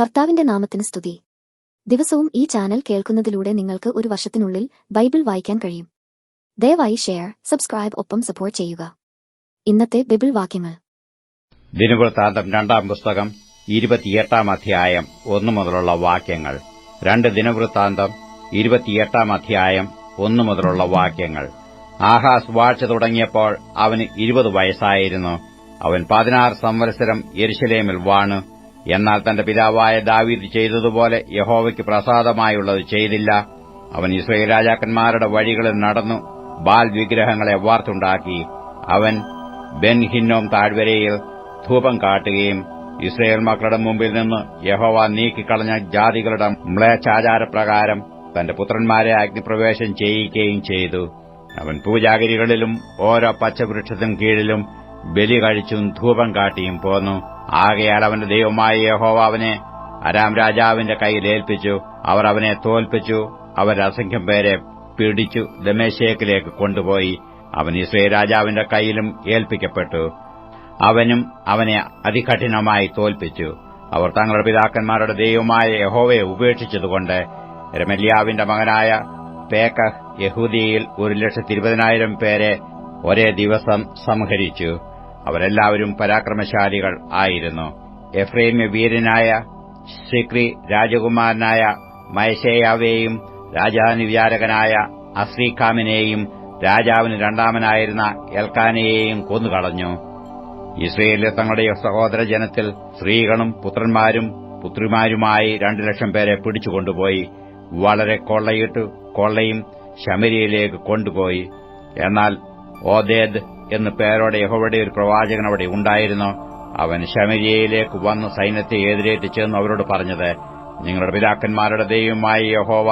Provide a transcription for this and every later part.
കർത്താവിന്റെ നാമത്തിന് സ്തുതി. ദിവസവും ഈ ചാനൽ കേൾക്കുന്നതിലൂടെ നിങ്ങൾക്ക് ഒരു വർഷത്തിനുള്ളിൽ ബൈബിൾ വായിക്കാൻ കഴിയും. ദയവായി ഷെയർ സബ്സ്ക്രൈബ് ഒപ്പം സപ്പോർട്ട് ചെയ്യുക. ഇന്നത്തെ ബൈബിൾ വാക്യങ്ങൾ. ദിനവൃത്താന്തം രണ്ടാം പുസ്തകം ഇരുപത്തിയെട്ടാം അധ്യായം ഒന്നു മുതലുള്ള വാക്യങ്ങൾ. രണ്ട് ദിനവൃത്താന്തം ഇരുപത്തിയെട്ടാം അധ്യായം ഒന്നു മുതലുള്ള വാക്യങ്ങൾ. ആഹാസ് വാഴ്ച തുടങ്ങിയപ്പോൾ അവന് ഇരുപത് വയസ്സായിരുന്നു. അവൻ പതിനാറ് സംവത്സരം യെരുശലേമിൽ വാണു. എന്നാൽ തന്റെ പിതാവായ ദാവീദ് ചെയ്തതുപോലെ യഹോവയ്ക്ക് പ്രസാദമായുള്ളത് ചെയ്തില്ല. അവൻ ഇസ്രയേൽ രാജാക്കന്മാരുടെ വഴികളിൽ നടന്നു ബാൽ വിഗ്രഹങ്ങളെ വാർത്തുണ്ടാക്കി. അവൻ ബെൻഹിന്നോം താഴ്വരയിൽ ധൂപം കാട്ടുകയും ഇസ്രയേൽ മക്കളുടെ മുമ്പിൽ നിന്ന് യഹോവ നീക്കിക്കളഞ്ഞ ജാതികളുടെ മ്ലേച്ഛാചാരപ്രകാരം തന്റെ പുത്രന്മാരെ അഗ്നിപ്രവേശം ചെയ്യിക്കുകയും ചെയ്തു. അവൻ പൂജാഗിരികളിലും ഓരോ പച്ചവൃക്ഷത്തിനും കീഴിലും ബലി കഴിച്ചും ധൂപം കാട്ടിയും പോന്നു. ആകയാൽ അവന്റെ ദൈവമായ യഹോവ അവനെ അരാം രാജാവിന്റെ കയ്യിൽ ഏൽപ്പിച്ചു. അവർ അവനെ തോൽപ്പിച്ചു. അവർ അസംഖ്യം പേരെ പിടിച്ചു. ദമേശേക്കിലേക്ക് കൊണ്ടുപോയി. അവൻ ഇസ്രയേൽ രാജാവിന്റെ കയ്യിലും ഏൽപ്പിക്കപ്പെട്ടു. അവനും അവനെ അതികഠിനമായി തോൽപ്പിച്ചു. അവർ തങ്ങളുടെ പിതാക്കന്മാരുടെ ദൈവമായ യഹോവയെ ഉപേക്ഷിച്ചതുകൊണ്ട് രമല്യാവിന്റെ മകനായ പേക്കഹ് യഹൂദിയിൽ ഒരു ലക്ഷത്തി ഇരുപതിനായിരം പേരെ ഒരേ ദിവസം സംഹരിച്ചു. അവരെല്ലാവരും പരാക്രമശാലികൾ ആയിരുന്നു. എഫ്രൈമ്യ വീരനായ സിക്രി രാജകുമാരനായ മയശേയാവേയും രാജാനുവിചാരകനായ അസ്രീഖാമിനെയും രാജാവിന് രണ്ടാമനായിരുന്ന എൽക്കാനയെയും കൊന്നുകളഞ്ഞു. ഇസ്രയേലിലെ തങ്ങളുടെ സഹോദര ജനത്തിൽ സ്ത്രീകളും പുത്രന്മാരും പുത്രിമാരുമായി രണ്ടു ലക്ഷം പേരെ പിടിച്ചുകൊണ്ടുപോയി. വളരെ കൊള്ളയിട്ട് കൊള്ളയും ശമരിയിലേക്ക് കൊണ്ടുപോയി. എന്നാൽ ഓദേദ് എന്നു പേരോടെ യഹോവയുടെ ഒരു പ്രവാചകൻ അവിടെ ഉണ്ടായിരുന്നു. അവൻ ശമരിയയിലേക്ക് വന്ന് സൈന്യത്തെ എതിരേറ്റ് ചെന്ന് അവരോട് പറഞ്ഞത് നിങ്ങളുടെ പിതാക്കന്മാരുടെ ദൈവമായ യഹോവ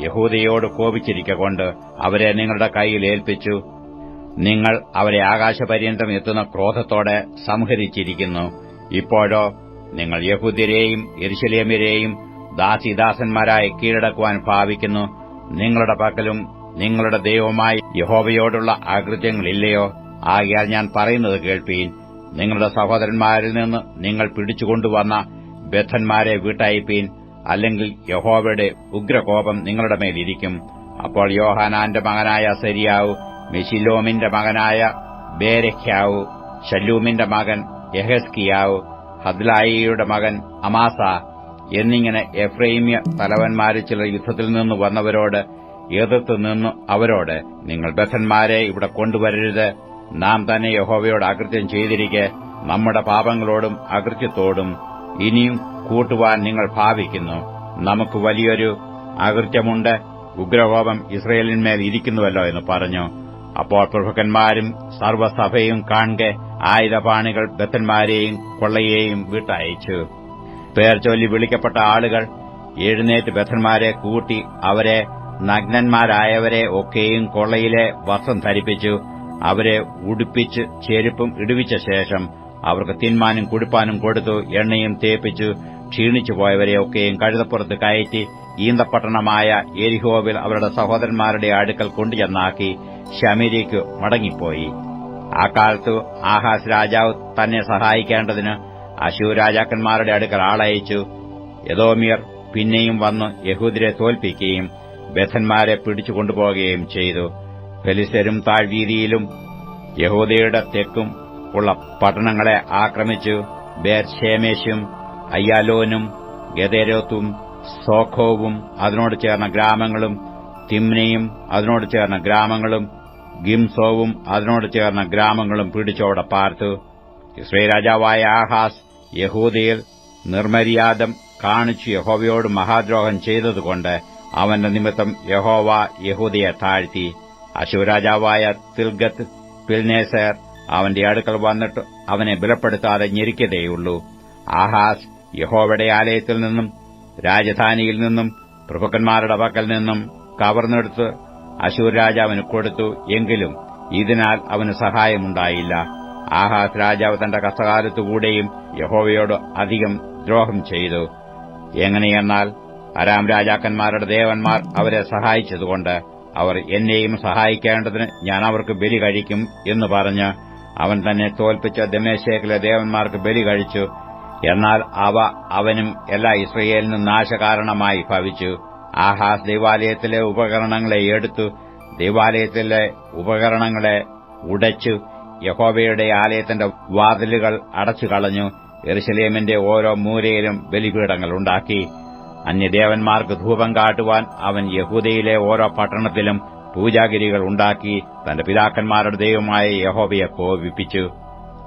യഹൂദയോട് കോപിച്ചിരിക്കൊണ്ട് അവരെ നിങ്ങളുടെ കൈയിൽ ഏൽപ്പിച്ചു. നിങ്ങൾ അവരെ ആകാശപര്യന്തം എത്തുന്ന ക്രോധത്തോടെ സംഹരിച്ചിരിക്കുന്നു. ഇപ്പോഴോ നിങ്ങൾ യഹൂദ്യരെയും എരിശലേമ്യരെയും ദാസിദാസന്മാരായി കീഴടക്കുവാൻ ഭാവിക്കുന്നു. നിങ്ങളുടെ പക്കലും നിങ്ങളുടെ ദൈവമായി യഹോവയോടുള്ള അകൃത്യങ്ങളില്ലയോ ആകിയാൽ ഞാൻ പറയുന്നത് കേൾപ്പീൻ. നിങ്ങളുടെ സഹോദരന്മാരിൽ നിന്ന് നിങ്ങൾ പിടിച്ചുകൊണ്ടുവന്ന ബദ്ധന്മാരെ വീട്ടയപ്പീൻ. അല്ലെങ്കിൽ യഹോവയുടെ ഉഗ്രകോപം നിങ്ങളുടെ മേലിരിക്കും. അപ്പോൾ യോഹാനാന്റെ മകനായ സരിയാവു മെഷിലോമിന്റെ മകനായ ബേരഖ്യാവു ഷല്ലൂമിന്റെ മകൻ യഹസ്കിയാവു ഹദ്ലായിയുടെ മകൻ അമാസ എന്നിങ്ങനെ എഫ്രൈമ്യ തലവന്മാരിൽ ചിലർ യുദ്ധത്തിൽ നിന്ന് വന്നവരോട് എതിർത്ത് നിന്നു അവരോട് നിങ്ങൾ ബദ്ധന്മാരെ ഇവിടെ കൊണ്ടുവരരുത്. നാം തന്നെ യഹോവയോട് അകൃത്യം ചെയ്തിരിക്കെ നമ്മുടെ പാപങ്ങളോടും അകൃത്യത്തോടും ഇനിയും കൂട്ടുവാൻ നിങ്ങൾ ഭാവിക്കുന്നു. നമുക്ക് വലിയൊരു അകൃത്യമുണ്ട്. ഉഗ്രകോപം ഇസ്രയേലിന്മേൽ ഇരിക്കുന്നുവല്ലോ എന്ന് പറഞ്ഞു. അപ്പോൾ പ്രഭുക്കന്മാരും സർവസഭയും കാണെ ആയുധപാണികൾ ബദ്ധന്മാരെയും കൊള്ളയെയും വിട്ടയച്ചു. പേർ ചൊല്ലി വിളിക്കപ്പെട്ട ആളുകൾ എഴുന്നേറ്റ് ബദ്ധന്മാരെ കൂട്ടി അവരെ നഗ്നന്മാരായവരെ ഒക്കെയും കൊള്ളയിലെ വസ്ത്രം ധരിപ്പിച്ചു. അവരെ ഉടുപ്പിച്ച് ചെരുപ്പും ഇടുവിച്ച ശേഷം അവർക്ക് തിന്മാനും കുടിപ്പാനും കൊടുത്തു എണ്ണയും തേപ്പിച്ചു ക്ഷീണിച്ചു പോയവരെയൊക്കെയും കഴുതപ്പുറത്ത് കയറ്റി ഈന്തപട്ടണമായ എരിഹോവിൽ അവരുടെ സഹോദരന്മാരുടെ അടുക്കൽ കൊണ്ടുചെന്നാക്കി ഷമീരിക്ക് മടങ്ങിപ്പോയി. ആ കാലത്ത് ആഹാസ് രാജാവ് തന്നെ സഹായിക്കേണ്ടതിന് അശൂർ രാജാക്കന്മാരുടെ അടുക്കൽ ആളയച്ചു. യദോമിയർ പിന്നെയും വന്ന് യഹൂദരെ തോൽപ്പിക്കുകയും ബഥന്മാരെ പിടിച്ചുകൊണ്ടുപോകുകയും ചെയ്തു. ഫെലിസരും താഴ്വീതിയിലും യഹൂദയുടെ തെക്കും ഉള്ള പട്ടണങ്ങളെ ആക്രമിച്ചു. ബേർഷേമേശും അയ്യാലോനും ഗദേരോത്തും സോഖോവും അതിനോട് ചേർന്ന ഗ്രാമങ്ങളും തിമ്നയും അതിനോട് ചേർന്ന ഗ്രാമങ്ങളും ഗിംസോവും അതിനോട് ചേർന്ന ഗ്രാമങ്ങളും പിടിച്ചോടെ പാർത്തു. ഇസ്രയേൽ രാജാവായ ആഹാസ് യഹൂദയിൽ നിർമര്യാദം കാണിച്ചു യഹോവയോട് മഹാദ്രോഹം ചെയ്തതുകൊണ്ട് അവന്റെ നിമിത്തം യഹോവ യഹൂദയെ താഴ്ത്തി. അശുരാജാവായ തിൽഗത്ത് പിൽനേസർ അവന്റെ അടുക്കൽ വന്നിട്ട് അവനെ ബലപ്പെടുത്താതെ ഞെരിക്കതേയുള്ളൂ ആഹാസ് യഹോവയുടെ ആലയത്തിൽ നിന്നും രാജധാനിയിൽ നിന്നും പ്രഭുക്കന്മാരുടെ പക്കൽ നിന്നും കവർന്നെടുത്ത് അശൂർ രാജാവിന് കൊടുത്തു എങ്കിലും ഇതിനാൽ അവന് സഹായമുണ്ടായില്ല. ആഹാസ് രാജാവ് തന്റെ കഷ്ടകാലത്തുകൂടെയും യഹോവയോട് അധികം ദ്രോഹം ചെയ്തു. എങ്ങനെയെന്നാൽ അരാം രാജാക്കന്മാരുടെ ദേവന്മാർ അവരെ സഹായിച്ചതുകൊണ്ട് അവർ എന്നെയും സഹായിക്കേണ്ടതിന് ഞാൻ അവർക്ക് ബലി കഴിക്കും എന്ന് പറഞ്ഞ് അവൻ തന്നെ തോൽപ്പിച്ച ദമേശേക്കിലെ ദേവന്മാർക്ക് ബലി കഴിച്ചു. എന്നാൽ അവ അവനും എല്ലാ ഇസ്രയേലിനും നാശകാരണമായി ഭവിച്ചു. ആഹാസ് ദേവാലയത്തിലെ ഉപകരണങ്ങളെ എടുത്തു ദേവാലയത്തിലെ ഉപകരണങ്ങളെ ഉടച്ചു യഹോബയുടെ ആലയത്തിന്റെ വാതിലുകൾ അടച്ചു കളഞ്ഞു എറുശലേമിന്റെ ഓരോ മൂലയിലും ബലിപീഠങ്ങളുണ്ടാക്കി അന്യദേവന്മാർക്ക് ധൂപം കാട്ടുവാൻ അവൻ യഹൂദയിലെ ഓരോ പട്ടണത്തിലും പൂജാഗിരികൾ ഉണ്ടാക്കി തന്റെ പിതാക്കന്മാരുടെ ദൈവമായ യഹോബയെ കോപിപ്പിച്ചു.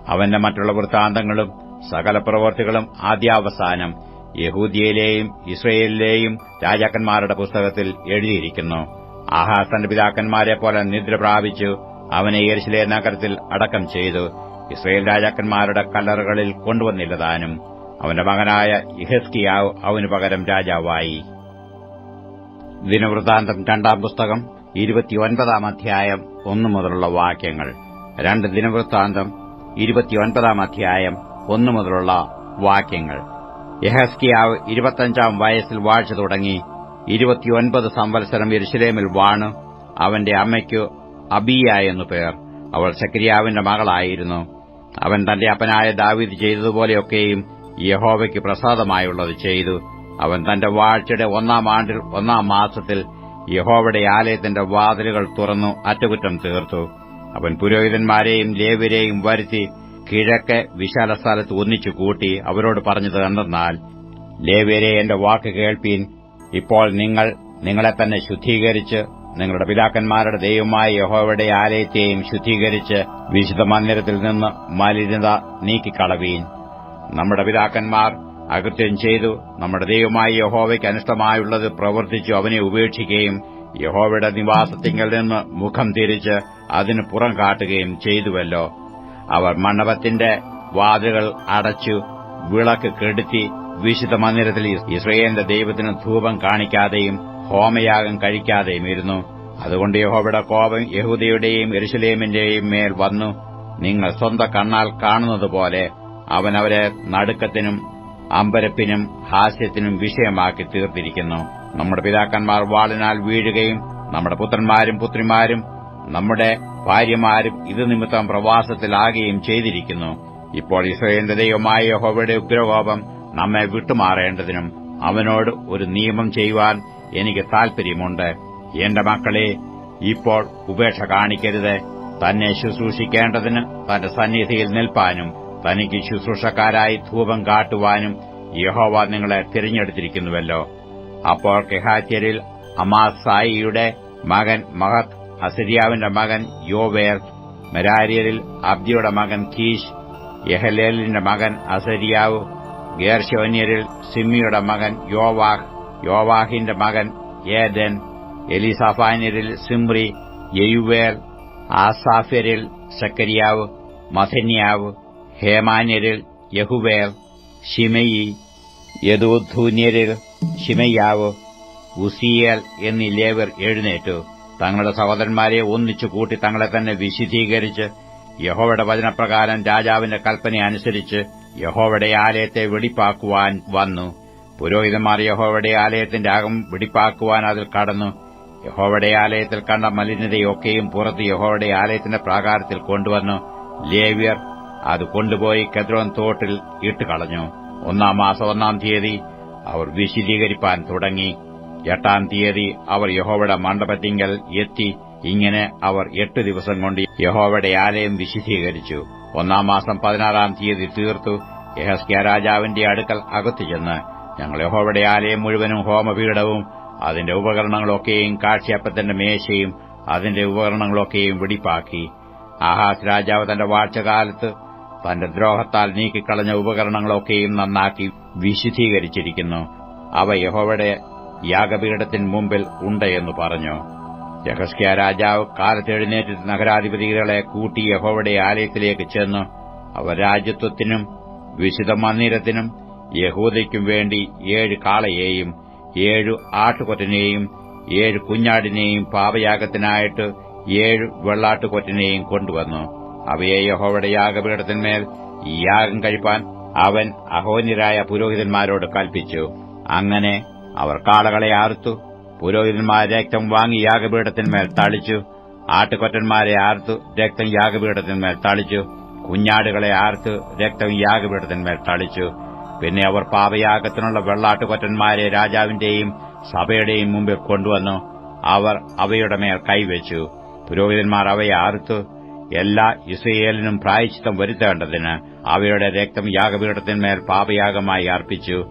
അവന്റെ മറ്റുള്ള വൃത്താന്തങ്ങളും സകല പ്രവർത്തികളും ആദ്യാവസാനം യഹൂദിയയിലെയും ഇസ്രയേലിലെയും രാജാക്കന്മാരുടെ പുസ്തകത്തിൽ എഴുതിയിരിക്കുന്നു. ആഹാസ് തന്റെ പിതാക്കന്മാരെ പോലെ നിദ്ര പ്രാപിച്ചു അവനെ യെരുശലേ നഗരത്തിൽ അടക്കം ചെയ്തു. ഇസ്രയേൽ രാജാക്കന്മാരുടെ കല്ലറുകളിൽ കൊണ്ടുവന്നില്ലതാനും അവന്റെ മകനായ ഇഹസ്കിയാവ് അവന് പകരം രാജാവായി. ദിനവൃത്താന്തം രണ്ടാം പുസ്തകം ഇരുപത്തിയൊൻപതാം അധ്യായം ഒന്നു മുതലുള്ള വാക്യങ്ങൾ. രണ്ട് ദിനവൃത്താന്തം ഇരുപത്തിയൊൻപതാം അധ്യായം ഒന്നു മുതലുള്ള വാക്യങ്ങൾ. യഹസ്കിയാവ് ഇരുപത്തഞ്ചാം വയസ്സിൽ വാഴ്ച തുടങ്ങി ഇരുപത്തിയൊൻപത് സംവത്സരം യരുഷലേമിൽ വാണു അവന്റെ അമ്മയ്ക്ക് അബിയ എന്നു പേർ. അവൾ സക്രിയാവിന്റെ മകളായിരുന്നു. അവൻ തന്റെ അപ്പനായ ദാവീദ് ചെയ്തതുപോലെയൊക്കെയും യഹോവയ്ക്ക് പ്രസാദമായുള്ളത് ചെയ്തു. അവൻ തന്റെ വാഴ്ചയുടെ ഒന്നാം ആണ്ടിൽ ഒന്നാം മാസത്തിൽ യഹോവയുടെ ആലയത്തിന്റെ വാതിലുകൾ തുറന്നു അറ്റകുറ്റം തീർത്തു. അവൻ പുരോഹിതന്മാരെയും ലേവരെയും വരുത്തി കിഴക്കെ വിശാല സ്ഥലത്ത് ഒന്നിച്ചു കൂട്ടി അവരോട് പറഞ്ഞത് എന്തെന്നാൽ ലേവ്യരെ എന്റെ വാക്ക് കേൾപ്പീൻ. ഇപ്പോൾ നിങ്ങൾ നിങ്ങളെ തന്നെ ശുദ്ധീകരിച്ച് നിങ്ങളുടെ പിതാക്കന്മാരുടെ ദൈവമായ യഹോവയുടെ ആലയത്തെയും ശുദ്ധീകരിച്ച് വിശുദ്ധ മന്ദിരത്തിൽ നിന്ന് മലിനത നീക്കിക്കളവീൻ. നമ്മുടെ പിതാക്കന്മാർ അകൃത്യം ചെയ്തു നമ്മുടെ ദൈവമായ യഹോവയ്ക്ക് അനിഷ്ടമായുള്ളത് പ്രവർത്തിച്ചു അവനെ ഉപേക്ഷിക്കുകയും യഹോവയുടെ നിവാസത്തിങ്കിൽ നിന്ന് മുഖം തിരിച്ച് അതിന് പുറം കാട്ടുകയും ചെയ്തുവല്ലോ. അവർ മണ്ഡപത്തിന്റെ വാതിലുകൾ അടച്ചു വിളക്ക് കെടുത്തി വിശുദ്ധ മന്ദിരത്തിൽ ഇസ്രയേലിന്റെ ദൈവത്തിന് ധൂപം കാണിക്കാതെയും ഹോമയാഗം കഴിക്കാതെയും ഇരുന്നു. അതുകൊണ്ട് യഹോവയുടെ കോപം യഹൂദയുടെയും എരുസലേമിന്റെയും മേൽ വന്നു. നിങ്ങൾ സ്വന്തം കണ്ണാൽ കാണുന്നതുപോലെ അവൻ അവരെ നടുക്കത്തിനും അമ്പരപ്പിനും ഹാസ്യത്തിനും വിഷയമാക്കി തീർത്തിരിക്കുന്നു. നമ്മുടെ പിതാക്കന്മാർ വാളിനാൽ വീഴുകയും നമ്മുടെ പുത്രന്മാരും പുത്രിമാരും നമ്മുടെ ഭാര്യമാരും ഇത് നിമിത്തം പ്രവാസത്തിലാകുകയും ചെയ്തിരിക്കുന്നു. ഇപ്പോൾ ഇസ്രയേലിന്റെ ദൈവമായ യഹോവയുടെ ഉഗ്രകോപം നമ്മെ വിട്ടുമാറേണ്ടതിനും അവനോട് ഒരു നിയമം ചെയ്യുവാൻ എനിക്ക് താൽപര്യമുണ്ട് എന്റെ മക്കളെ ഇപ്പോൾ ഉപേക്ഷ കാണിക്കരുത്. തന്നെ ശുശ്രൂഷിക്കേണ്ടതിന് തന്റെ സന്നിധിയിൽ നിൽപ്പാനും തനിക്ക് ശുശ്രൂഷക്കാരായി ധൂപം കാട്ടുവാനും യഹോവ നിങ്ങളെ തിരഞ്ഞെടുത്തിരിക്കുന്നുവല്ലോ. അപ്പോൾ കെഹാത്യരിൽ അമാസായിയുടെ മകൻ മഹത് അസരിയാവിന്റെ മകൻ യോവേർ മെരാരിയരിൽ അബ്ദിയുടെ മകൻ കീഷ് യഹലേലിന്റെ മകൻ അസരിയാവ് ഗേർശോന്യരിൽ സിമ്മിയുടെ മകൻ യോവാഹ് യോവാഹിന്റെ മകൻ ഏദൻ എലിസഫാനിയരിൽ സിമ്രി യെയുവേൽ ആസാഫ്യരിൽ സക്കരിയാവ് മഥന്യാവ് ഹേമാന്യരിൽ യഹുവേർ ഷിമയി യദൂധൂന്യരിൽ ഷിമയ്യാവ് ഉസിയേൽ എന്നീ ലേവർ എഴുന്നേറ്റു. തങ്ങളുടെ സഹോദരന്മാരെ ഒന്നിച്ചു കൂട്ടി തങ്ങളെ തന്നെ വിശുദ്ധീകരിച്ച് യഹോവയുടെ വചനപ്രകാരം രാജാവിന്റെ കൽപ്പന അനുസരിച്ച് യഹോവയുടെ ആലയത്തെ വെടിപ്പാക്കുവാൻ വന്നു. പുരോഹിതന്മാർ യഹോവയുടെ ആലയത്തിന്റെ അകം വെടിപ്പാക്കുവാൻ അതിൽ കടന്നു. യഹോവയുടെ ആലയത്തിൽ കണ്ട മലിനതയൊക്കെയും പുറത്ത് യഹോവയുടെ ആലയത്തിന്റെ പ്രാകാരത്തിൽ കൊണ്ടുവന്നു. ലേവ്യർ അത് കൊണ്ടുപോയി കെദ്രോൻ തോട്ടിൽ ഇട്ടുകളഞ്ഞു. ഒന്നാം മാസം ഒന്നാം തീയതി അവർ വിശദീകരിപ്പാൻ തുടങ്ങി. എട്ടാം തീയതി അവർ യഹോവയുടെ മണ്ഡപത്തിങ്കൽ എത്തി. ഇങ്ങനെ അവർ എട്ട് ദിവസം കൊണ്ട് യഹോവയുടെ ആലയം വിശദീകരിച്ചു. ഒന്നാം മാസം പതിനാറാം തീയതി തീർത്തു. യഹസ്കിയ രാജാവിന്റെ അടുക്കൽ അകത്തു ചെന്ന് ഞങ്ങൾ യഹോവയുടെ ആലയം മുഴുവനും ഹോമപീഠവും അതിന്റെ ഉപകരണങ്ങളൊക്കെയും കാഴ്ചയപ്പത്തിന്റെ മേശയും അതിന്റെ ഉപകരണങ്ങളൊക്കെയും വെടിപ്പാക്കി. ആഹാസ് രാജാവ് തന്റെ വാഴ്ചകാലത്ത് തന്റെ ദ്രോഹത്താൽ നീക്കിക്കളഞ്ഞ ഉപകരണങ്ങളൊക്കെയും നന്നാക്കി വിശുദ്ധീകരിച്ചിരിക്കുന്നു. അവ യഹോവയുടെ യാഗപീഠത്തിന് മുമ്പിൽ ഉണ്ടെന്ന് പറഞ്ഞു. യഹസ്കിയ രാജാവ് കാലത്തെഴുന്നേറ്റ് നഗരാധിപതികളെ കൂട്ടി യഹോവയുടെ ആലയത്തിലേക്ക് ചെന്നു. അവ രാജ്യത്വത്തിനും വിശുദ്ധ മന്ദിരത്തിനും യഹൂദയ്ക്കും വേണ്ടി ഏഴ് കാളയെയും ഏഴു ആട്ടുകൊറ്റനെയും ഏഴ് കുഞ്ഞാടിനെയും പാപയാഗത്തിനായിട്ട് ഏഴ് വെള്ളാട്ടുകൊറ്റനെയും കൊണ്ടുവന്നു. അവയെ യഹോവയുടെ യാഗപീഠത്തിന്മേൽ യാഗം കഴിപ്പാൻ അവൻ അഹോന്യരായ പുരോഹിതന്മാരോട് കൽപ്പിച്ചു. അങ്ങനെ അവർ കാളകളെ ആർത്തു പുരോഹിതന്മാർ രക്തം വാങ്ങി യാഗപീഠത്തിന്മേൽ തളിച്ചു ആട്ടുകൊറ്റന്മാരെ ആർത്തു രക്തം യാഗപീഠത്തിന്മേൽ തളിച്ചു കുഞ്ഞാടുകളെ ആർത്ത് രക്തം യാഗപീഠത്തിന്മേൽ തളിച്ചു. പിന്നെ അവർ പാപയാഗത്തിനുള്ള വെള്ളാട്ടുകൊറ്റന്മാരെ രാജാവിന്റെയും സഭയുടെയും മുമ്പിൽ കൊണ്ടുവന്നു. അവർ അവയുടെ മേൽ കൈവച്ചു. പുരോഹിതന്മാർ അവയെ അറുത്തു എല്ലാ ഇസ്രയേലിനും പ്രായച്ചിത്തം വരുത്തേണ്ടതിന് അവയുടെ രക്തം യാഗപീഠത്തിന്മേൽ പാപയാഗമായി അർപ്പിച്ചു.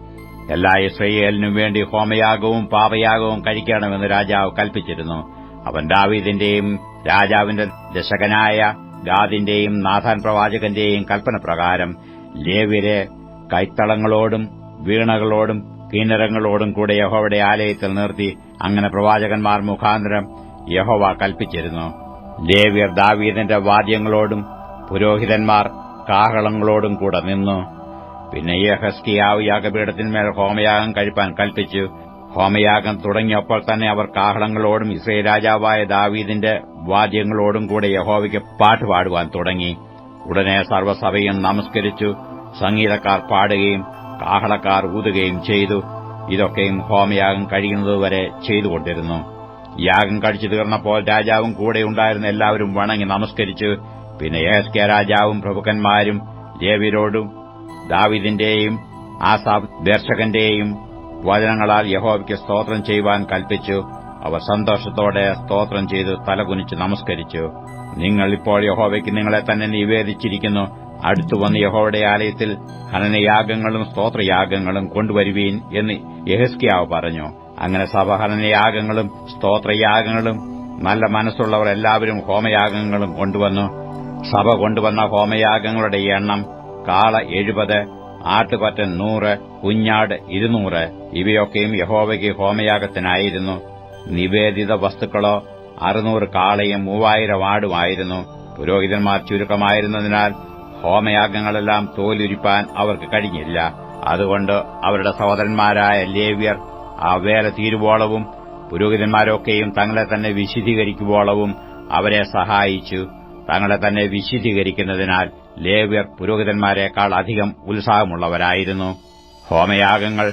എല്ലാ ഇസ്രയേലിനും വേണ്ടി ഹോമയാഗവും പാപയാഗവും കഴിക്കണമെന്ന് രാജാവ് കൽപ്പിച്ചിരുന്നു. അവൻ ദാവീദിന്റെയും രാജാവിന്റെ ദശകനായ ഗാദിന്റെയും നാഥാൻ പ്രവാചകന്റെയും കൽപ്പനപ്രകാരം ലേവ്യരെ കൈത്തളങ്ങളോടും വീണകളോടും കിന്നരങ്ങളോടും കൂടെ യഹോവയുടെ ആലയത്തിൽ നിർത്തി. അങ്ങനെ പ്രവാചകന്മാർ മുഖാന്തരം യഹോവ കൽപ്പിച്ചിരുന്നു. ലേവ്യർ ദാവീദിന്റെ വാദ്യങ്ങളോടും പുരോഹിതന്മാർ കാഹളങ്ങളോടും കൂടെ നിന്നു. പിന്നെ യഹസ്കിയാവ് യാഗപീഠത്തിന്മേൽ ഹോമയാഗം കഴിപ്പാൻ കൽപ്പിച്ചു. ഹോമയാഗം തുടങ്ങിയപ്പോൾ തന്നെ അവർ കാഹളങ്ങളോടും ഇസ്രയേൽ രാജാവായ ദാവീദിന്റെ വാദ്യങ്ങളോടും കൂടെ യഹോവയ്ക്ക് പാട്ടുപാടുവാൻ തുടങ്ങി. ഉടനെ സർവസഭയും നമസ്കരിച്ചു. സംഗീതക്കാർ പാടുകയും കാഹളക്കാർ ഊതുകയും ചെയ്തു. ഇതൊക്കെയും ഹോമയാഗം കഴിയുന്നതുവരെ ചെയ്തുകൊണ്ടിരുന്നു. യാഗം കഴിച്ചു തീർന്നപ്പോൾ രാജാവും കൂടെ ഉണ്ടായിരുന്ന എല്ലാവരും വണങ്ങി നമസ്കരിച്ചു പിന്നെ ഏസ്കെ രാജാവും പ്രഭുക്കന്മാരും ലേവിരോടും ദാവിദിന്റെയും ആസാബ് ദർശകന്റെയും വചനങ്ങളാൽ യഹോവയ്ക്ക് സ്തോത്രം ചെയ്യുവാൻ കൽപ്പിച്ചു. അവർ സന്തോഷത്തോടെ സ്തോത്രം ചെയ്തു തലകുനിച്ച് നമസ്കരിച്ചു. നിങ്ങൾ ഇപ്പോൾ യഹോവയ്ക്ക് നിങ്ങളെ തന്നെ നിവേദിച്ചിരിക്കുന്നു. അടുത്തു വന്ന് യഹോവയുടെ ആലയത്തിൽ ഹനനയാഗങ്ങളും സ്തോത്രയാഗങ്ങളും കൊണ്ടുവരുവീൻ എന്ന് യഹസ്കിയാവ് പറഞ്ഞു. അങ്ങനെ സഭ ഹനനയാഗങ്ങളും സ്തോത്രയാഗങ്ങളും നല്ല മനസ്സുള്ളവർ എല്ലാവരും ഹോമയാഗങ്ങളും കൊണ്ടുവന്നു. സഭ കൊണ്ടുവന്ന ഹോമയാഗങ്ങളുടെ എണ്ണം കാള എഴുപത് ആട്ടുപറ്റൻ നൂറ് കുഞ്ഞാട് ഇരുന്നൂറ് ഇവയൊക്കെയും യഹോവയ്ക്ക് ഹോമയാഗത്തിനായിരുന്നു. നിവേദിത വസ്തുക്കളോ അറുന്നൂറ് കാളയും മൂവായിരം ആടുമായിരുന്നു പുരോഹിതന്മാർ ചുരുക്കമായിരുന്നതിനാൽ ഹോമയാഗങ്ങളെല്ലാം തോലുരിപ്പാൻ അവർക്ക് കഴിഞ്ഞില്ല. അതുകൊണ്ട് അവരുടെ സഹോദരന്മാരായ ലേവ്യർ വേല തീരുവോളവും പുരോഹിതന്മാരൊക്കെയും തങ്ങളെ തന്നെ വിശുദ്ധീകരിക്കുവോളവും അവരെ സഹായിച്ചു. തങ്ങളെ തന്നെ വിശുദ്ധീകരിക്കുന്നതിനാൽ ലേവ്യർ പുരോഹിതന്മാരെക്കാൾ അധികം ഉത്സാഹമുള്ളവരായിരുന്നു. ഹോമയാഗങ്ങൾ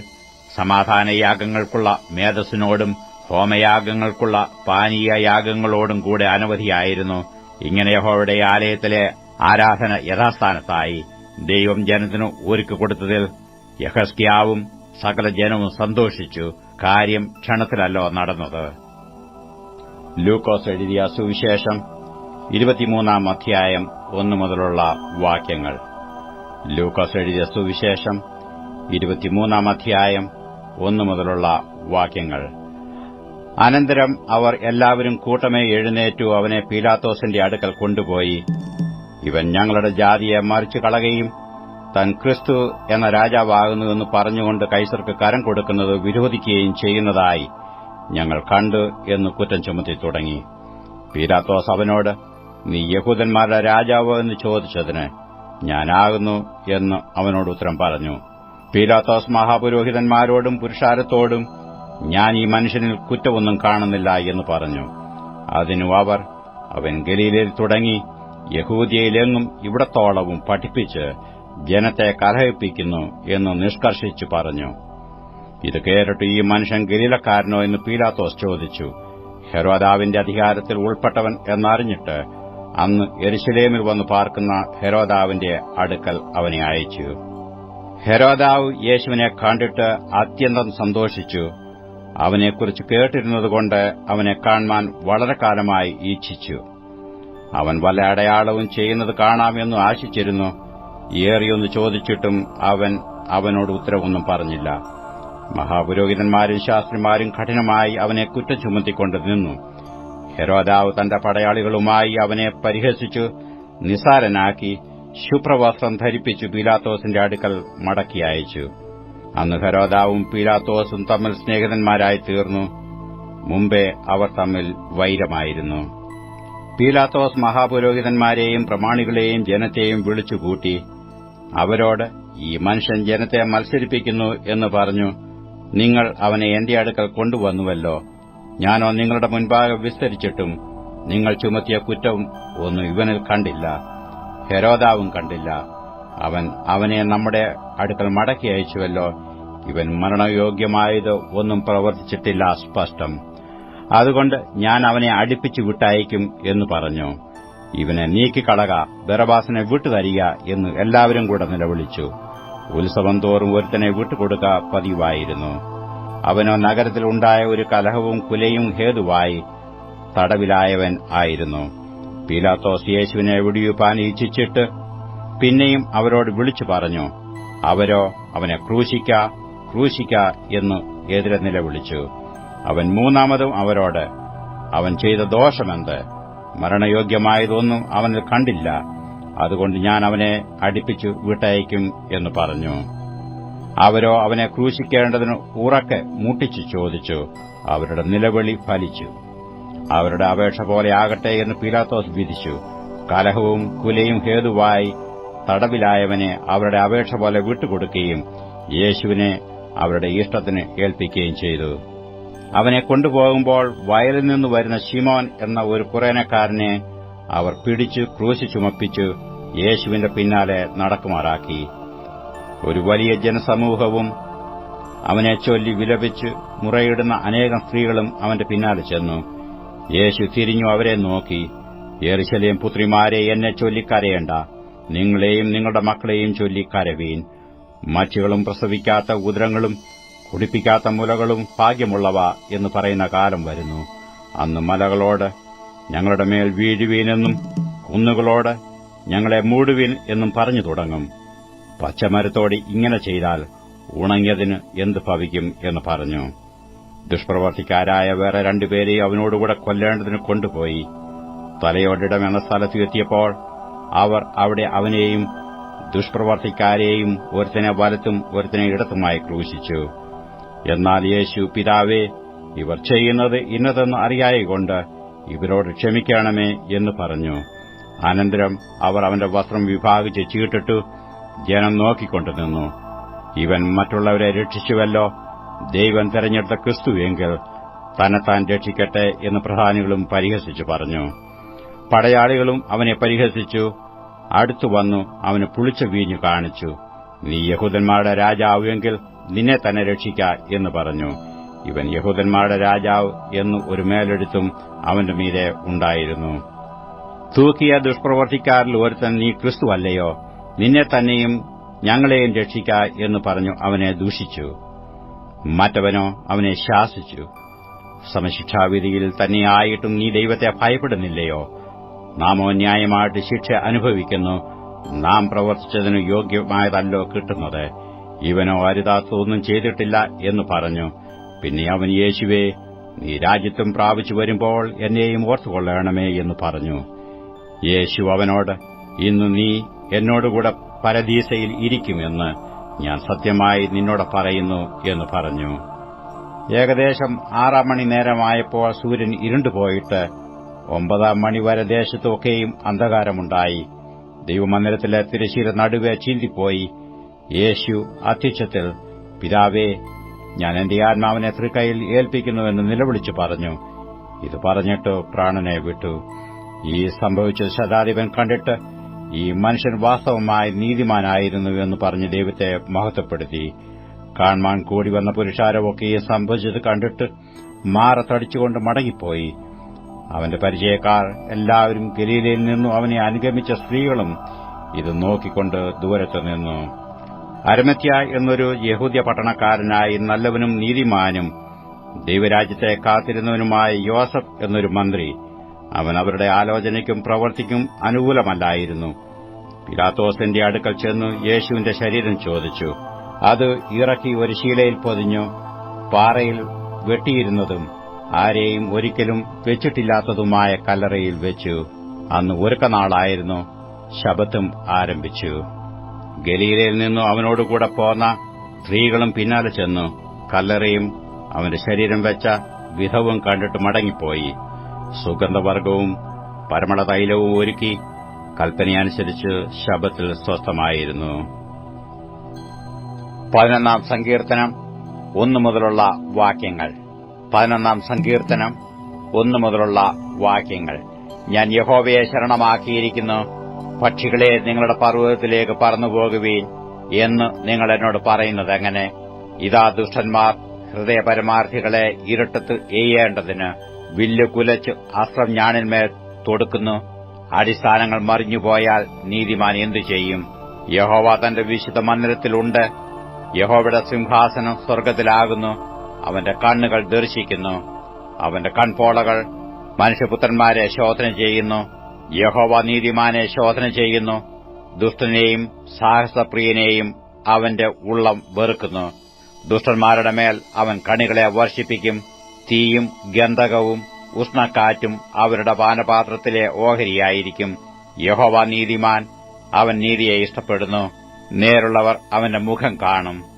സമാധാനയാഗങ്ങൾക്കുള്ള മേധസ്സിനോടും ഹോമയാഗങ്ങൾക്കുള്ള പാനീയയാഗങ്ങളോടും കൂടെ അനവധിയായിരുന്നു. ഇങ്ങനെ യഹോവയുടെ ആലയത്തിലെ ആരാധന യഥാസ്ഥാനത്തായി. ദൈവം ജനത്തിനു ഒരുക്കി കൊടുത്തതിൽ യഹസ്കിയാവും സകല ജനവും സന്തോഷിച്ചു. കാര്യം ക്ഷണത്തിലല്ലോ നടന്നത്. ലൂക്കോസ് എഴുതിയ സുവിശേഷം ഇരുപത്തിമൂന്നാം അധ്യായം ഒന്നു മുതലുള്ള വാക്യങ്ങൾ. ലൂക്കോസ് എഴുതിയ സുവിശേഷം ഇരുപത്തിമൂന്നാം അധ്യായം ഒന്നു മുതലുള്ള വാക്യങ്ങൾ. അനന്തരം അവർ എല്ലാവരും കൂട്ടമേ എഴുന്നേറ്റു അവനെ പീലാത്തോസിന്റെ അടുക്കൽ കൊണ്ടുപോയി. ഇവൻ ഞങ്ങളുടെ ജാതിയെ മറിച്ചു കളകയും താൻ ക്രിസ്തു എന്ന രാജാവാകുന്നുവെന്ന് പറഞ്ഞുകൊണ്ട് കൈസർക്ക് കരം കൊടുക്കുന്നത് വിരോധിക്കുകയും ചെയ്യുന്നതായി ഞങ്ങൾ കണ്ടു എന്ന് കുറ്റം ചുമത്തി തുടങ്ങി. പീലാത്തോസ് അവനോട് നീ യഹൂദന്മാരുടെ രാജാവ് എന്ന് ചോദിച്ചതിന് ഞാനാകുന്നു എന്ന് അവനോട് ഉത്തരം പറഞ്ഞു. പീലാത്തോസ് മഹാപുരോഹിതന്മാരോടും പുരുഷാരത്തോടും ഞാൻ ഈ മനുഷ്യനിൽ കുറ്റമൊന്നും കാണുന്നില്ല എന്ന് പറഞ്ഞു. അതിനു അവർ അവൻ ഗലീലയിൽ തുടങ്ങി യഹൂദിയയിലെങ്ങും ഇവിടത്തോളവും പഠിപ്പിച്ച് ജനത്തെ കലഹിപ്പിക്കുന്നു എന്ന് നിഷ്കർഷിച്ചു പറഞ്ഞു. ഇത് കേട്ടിട്ട് ഈ മനുഷ്യൻ ഗലീലക്കാരനോ എന്ന് പീലാത്തോസ് ചോദിച്ചു. ഹെരോദാവിന്റെ അധികാരത്തിൽ ഉൾപ്പെട്ടവൻ എന്നറിഞ്ഞിട്ട് അന്ന് എരുശലേമിൽ വന്ന് പാർക്കുന്ന ഹെരോദാവിന്റെ അടുക്കൽ അവനെ അയച്ചു. ഹെരോദാവ് യേശുവിനെ കണ്ടിട്ട് അത്യന്തം സന്തോഷിച്ചു. അവനെക്കുറിച്ച് കേട്ടിരുന്നതുകൊണ്ട് അവനെ കാണുവാൻ വളരെ കാലമായി ഈച്ഛിച്ചു. അവൻ വല്ല അടയാളവും ചെയ്യുന്നത് കാണാമെന്ന് ആശിച്ചിരുന്നു. ഏറിയൊന്ന് ചോദിച്ചിട്ടും അവൻ അവനോട് ഉത്തരവൊന്നും പറഞ്ഞില്ല. മഹാപുരോഹിതന്മാരും ശാസ്ത്രിമാരും കഠിനമായി അവനെ കുറ്റം ചുമത്തിക്കൊണ്ട് നിന്നു. ഹെരോദാവ് തന്റെ പടയാളികളുമായി അവനെ പരിഹസിച്ചു നിസാരനാക്കി ശുഭ്രവസ്ത്രം ധരിപ്പിച്ചു പീലാത്തോസിന്റെ അടുക്കൽ മടക്കി അയച്ചു. അന്ന് ഹെരോദാവും പീലാത്തോസും തമ്മിൽ സ്നേഹിതന്മാരായി തീർന്നു. മുമ്പേ അവർ തമ്മിൽ വൈരമായിരുന്നു. പീലാത്തോസ് മഹാപുരോഹിതന്മാരെയും പ്രമാണികളെയും ജനത്തെയും വിളിച്ചുകൂട്ടി അവരോട് ഈ മനുഷ്യൻ ജനത്തെ മത്സരിപ്പിക്കുന്നു എന്ന് പറഞ്ഞു നിങ്ങൾ അവനെ എന്റെ അടുക്കൽ കൊണ്ടുവന്നുവല്ലോ. ഞാനോ നിങ്ങളുടെ മുൻപാകെ വിസ്തരിച്ചിട്ടും നിങ്ങൾ ചുമത്തിയ കുറ്റവും ഒന്നും ഇവനിൽ കണ്ടില്ല ഹെരോദാവും കണ്ടില്ല. അവൻ അവനെ നമ്മുടെ അടുക്കൽ മടക്കി അയച്ചുവല്ലോ. ഇവൻ മരണയോഗ്യമായത് ഒന്നും പ്രവർത്തിച്ചിട്ടില്ല സ്പഷ്ടം. അതുകൊണ്ട് ഞാൻ അവനെ അടുപ്പിച്ചു വിട്ടയക്കും എന്ന് പറഞ്ഞു. ഇവനെ നീക്കിക്കളക ബറബാസിനെ വിട്ടുതരിക എന്ന് എല്ലാവരും കൂടെ നിലവിളിച്ചു. ഉത്സവം തോറും ഒരുത്തനെ വിട്ടുകൊടുക്ക പതിവായിരുന്നു. അവനോ നഗരത്തിലുണ്ടായ ഒരു കലഹവും കുലയും ഹേതുവായി തടവിലായവൻ ആയിരുന്നു. പീലാത്തോസ് യേശുവിനെ വിടിയുപ്പാൻ ഇച്ഛിച്ചിട്ട് പിന്നെയും അവരോട് വിളിച്ചു പറഞ്ഞു അവരോ അവനെ ക്രൂശിക്ക ക്രൂശിക്ക എന്ന് എതിരെ നിലവിളിച്ചു. അവൻ മൂന്നാമതും അവരോട് അവൻ ചെയ്ത ദോഷമെന്ത്? മരണയോഗ്യമായതൊന്നും അവനിൽ കണ്ടില്ല. അതുകൊണ്ട് ഞാൻ അവനെ അടുപ്പിച്ചു വിട്ടയക്കും എന്ന് പറഞ്ഞു. അവരോ അവനെ ക്രൂശിക്കേണ്ടതിന് ഉറക്കെ മുട്ടിച്ചു ചോദിച്ചു. അവരുടെ നിലവിളി ഫലിച്ചു. അവരുടെ അപേക്ഷ പോലെ ആകട്ടെ എന്ന് പീലാത്തോസ് വിധിച്ചു. കലഹവും കുലയും ഹേതുവായി തടവിലായവനെ അവരുടെ അപേക്ഷ പോലെ വിട്ടുകൊടുക്കുകയും യേശുവിനെ അവരുടെ ഇഷ്ടത്തിന് ഏൽപ്പിക്കുകയും ചെയ്തു. അവനെ കൊണ്ടുപോകുമ്പോൾ വയലിൽ നിന്ന് വരുന്ന ഷിമോൻ എന്ന ഒരു കുറേനക്കാരനെ അവർ പിടിച്ചു ക്രൂശി ചുമപ്പിച്ചു യേശുവിന്റെ പിന്നാലെ നടക്കുമാറാക്കി. ഒരു വലിയ ജനസമൂഹവും അവനെ ചൊല്ലി വിലപിച്ച് മുറയിടുന്ന അനേകം സ്ത്രീകളും അവന്റെ പിന്നാലെ ചെന്നു. യേശു തിരിഞ്ഞു അവരെ നോക്കി. യെറുശലേം പുത്രിമാരെ എന്നെ ചൊല്ലിക്കരയേണ്ട നിങ്ങളെയും നിങ്ങളുടെ മക്കളെയും ചൊല്ലിക്കരവീൻ മറ്റുകളും പ്രസവിക്കാത്ത ഉദരങ്ങളും കുടിപ്പിക്കാത്ത മുലകളും ഭാഗ്യമുള്ളവ എന്ന് പറയുന്ന കാലം വരുന്നു. അന്ന് മലകളോട് ഞങ്ങളുടെ മേൽ വീഴുവീനെന്നും കുന്നുകളോട് ഞങ്ങളെ മൂടുവീൻ എന്നും പറഞ്ഞു തുടങ്ങും. പച്ചമരത്തോട് ഇങ്ങനെ ചെയ്താൽ ഉണങ്ങിയതിന് എന്ത് ഭവിക്കും എന്ന് പറഞ്ഞു. ദുഷ്പ്രവർത്തിക്കാരായ വേറെ രണ്ടുപേരെയും അവനോടുകൂടെ കൊല്ലേണ്ടതിന് കൊണ്ടുപോയി. തലയോടിടം എന്ന സ്ഥലത്ത് എത്തിയപ്പോൾ അവർ അവിടെ അവനെയും ദുഷ്പ്രവർത്തിക്കാരെയും ഒരുത്തനെ വലത്തും ഒരുത്തനെ ഇടത്തുമായി ക്രൂശിച്ചു. എന്നാൽ യേശു പിതാവേ ഇവർ ചെയ്യുന്നത് ഇന്നതെന്ന് അറിയായികൊണ്ട് ഇവരോട് ക്ഷമിക്കണമേ എന്ന് പറഞ്ഞു. അനന്തരം അവർ അവന്റെ വസ്ത്രം വിഭാഗിച്ച് ചീട്ടിട്ടു ജനം നോക്കിക്കൊണ്ടു നിന്നു. ഇവൻ മറ്റുള്ളവരെ രക്ഷിച്ചുവല്ലോ. ദൈവം തെരഞ്ഞെടുത്ത ക്രിസ്തുവെങ്കിൽ തന്നെത്താൻ രക്ഷിക്കട്ടെ എന്ന് പ്രധാനികളും പരിഹസിച്ചു പറഞ്ഞു. പടയാളികളും അവനെ പരിഹസിച്ചു. അടുത്തു വന്നു അവന് പുളിച്ച വീഞ്ഞു കാണിച്ചു. നീ യഹൂദന്മാരുടെ രാജാവുവെങ്കിൽ നിന്നെ തന്നെ രക്ഷിക്ക എന്ന് പറഞ്ഞു. ഇവൻ യഹൂദന്മാരുടെ രാജാവ് എന്ന് ഒരു മേലെടുത്തും അവന്റെ മീതെ ഉണ്ടായിരുന്നു. തൂക്കിയ ദുഷ്പ്രവർത്തിക്കാരിൽ ഒരുത്തൻ നീ ക്രിസ്തു അല്ലയോ? നിന്നെ തന്നെയും ഞങ്ങളെയും രക്ഷിക്ക എന്ന് പറഞ്ഞു അവനെ ദൂഷിച്ചു. മറ്റവനോ അവനെ ശാസിച്ചു. സമശിക്ഷാവിധിയിൽ തന്നെയായിട്ടും നീ ദൈവത്തെ ഭയപ്പെടുന്നില്ലയോ? നാമോ ന്യായമായിട്ട് ശിക്ഷ അനുഭവിക്കുന്നു. നാം പ്രവർത്തിച്ചതിനു യോഗ്യമായതല്ലോ കിട്ടുന്നത്. ഇവനോ ഹരിദാസൊന്നും ചെയ്തിട്ടില്ല എന്ന് പറഞ്ഞു. പിന്നെ അവൻ യേശുവേ നീ രാജ്യത്തും പ്രാപിച്ചു വരുമ്പോൾ എന്നെയും ഓർത്തുകൊള്ളണമേ എന്ന് പറഞ്ഞു. യേശു അവനോട് ഇന്ന് നീ എന്നോടുകൂടെ പരദീസയിൽ ഇരിക്കുമെന്ന് ഞാൻ സത്യമായി നിന്നോട് പറയുന്നു എന്ന് പറഞ്ഞു. ഏകദേശം ആറാം മണി നേരമായപ്പോൾ സൂര്യൻ ഇരുണ്ടുപോയിട്ട് ഒമ്പതാം മണി വരെ ദേശത്തൊക്കെയും അന്ധകാരമുണ്ടായി. ദൈവമന്ദിരത്തിലെ തിരശ്ശീല നടുവെ ചീന്തിപ്പോയി. യേശു അധ്യക്ഷത്തിൽ പിതാവേ ഞാൻ എന്റെ ആത്മാവിനെ തൃക്കൈയിൽ ഏൽപ്പിക്കുന്നുവെന്ന് നിലവിളിച്ചു പറഞ്ഞു. ഇത് പറഞ്ഞിട്ട് പ്രാണനെ വിട്ടു. ഈ സംഭവിച്ച ശതാധിപൻ കണ്ടിട്ട് ഈ മനുഷ്യൻ വാസ്തവമായി നീതിമാനായിരുന്നു എന്ന് പറഞ്ഞ് ദൈവത്തെ മഹത്വപ്പെടുത്തി. കാൺമാൻ കൂടി വന്ന പുരുഷാരമൊക്കെ ഈ സംഭവിച്ചത് കണ്ടിട്ട് മാറത്തടിച്ചുകൊണ്ട് മടങ്ങിപ്പോയി. അവന്റെ പരിചയക്കാർ എല്ലാവരും ഗലീലയിൽ നിന്നും അവനെ അനുഗമിച്ച സ്ത്രീകളും ഇത് നോക്കിക്കൊണ്ട് ദൂരത്ത് നിന്നു. അരമത്യ എന്നൊരു യഹൂദ്യ പട്ടണക്കാരനായി നല്ലവനും നീതിമാനും ദൈവരാജ്യത്തെ കാത്തിരുന്നവനുമായ യോസഫ് എന്നൊരു മന്ത്രി അവൻ അവരുടെ ആലോചനയ്ക്കും പ്രവർത്തിക്കും അനുകൂലമല്ലായിരുന്നു. പിലാത്തോസിന്റെ അടുക്കൽ ചെന്നു യേശുവിന്റെ ശരീരം ചോദിച്ചു അത് ഇറക്കി ഒരു ശീലയിൽ പൊതിഞ്ഞു പാറയിൽ വെട്ടിയിരുന്നതും ആരെയും ഒരിക്കലും വെച്ചിട്ടില്ലാത്തതുമായ കല്ലറയിൽ വെച്ചു. അന്ന് ഒരുക്കനാളായിരുന്നു ശബത്തും ആരംഭിച്ചു. ഗലീലയിൽ നിന്നു അവനോടുകൂടെ പോന്ന സ്ത്രീകളും പിന്നാലെ ചെന്നു. കല്ലറയും അവന്റെ ശരീരം വെച്ച വിധവും കണ്ടിട്ട് മടങ്ങിപ്പോയി. സുഗന്ധവർഗവും പരമള തൈലവും ഒരുക്കി കൽപ്പനയനുസരിച്ച് ശബത്തിൽ സ്വസ്ഥമായിരുന്നു. പതിനൊന്നാം സങ്കീർത്തനം ഒന്നു മുതലുള്ള വാക്യങ്ങൾ. പതിനൊന്നാം സങ്കീർത്തനം ഒന്നു മുതലുള്ള വാക്യങ്ങൾ. ഞാൻ യഹോവയെ ശരണമാക്കിയിരിക്കുന്നു. പക്ഷികളെ നിങ്ങളുടെ പർവതത്തിലേക്ക് പറന്നുപോകുവീൻ എന്ന് നിങ്ങൾ എന്നോട് പറയുന്നത് എങ്ങനെ? ഇതാ ദുഷ്ടന്മാർ ഹൃദയപരമാർത്ഥികളെ ഇരട്ടത്ത് എയ്യേണ്ടതിന് വില്ല് കുലച്ച് അസ്ത്രം ഞാനിന്മേൽ തൊടുക്കുന്നു. അടിസ്ഥാനങ്ങൾ മറിഞ്ഞുപോയാൽ നീതിമാൻ എന്തു ചെയ്യും? യഹോവ തന്റെ വിശുദ്ധ മന്ദിരത്തിലുണ്ട് യഹോവയുടെ സിംഹാസനം സ്വർഗത്തിലാകുന്നു അവന്റെ കണ്ണുകൾ ദർശിക്കുന്നു. അവന്റെ കൺപോളകൾ മനുഷ്യപുത്രന്മാരെ ശോധന ചെയ്യുന്നു. യഹോവ നീതിമാനെ ശോധന ചെയ്യുന്നു. ദുഷ്ടനെയും സാഹസപ്രിയനെയും അവന്റെ ഉള്ളം വെറുക്കുന്നു. ദുഷ്ടന്മാരുടെ മേൽ അവൻ കണികളെ വർഷിപ്പിക്കും. തീയും ഗന്ധകവും ഉഷ്ണക്കാറ്റും അവരുടെ പാനപാത്രത്തിലെ ഓഹരിയായിരിക്കും. യഹോവ നീതിമാൻ അവൻ നീതിയെ ഇഷ്ടപ്പെടുന്നു. നേരുള്ളവർ അവന്റെ മുഖം കാണും.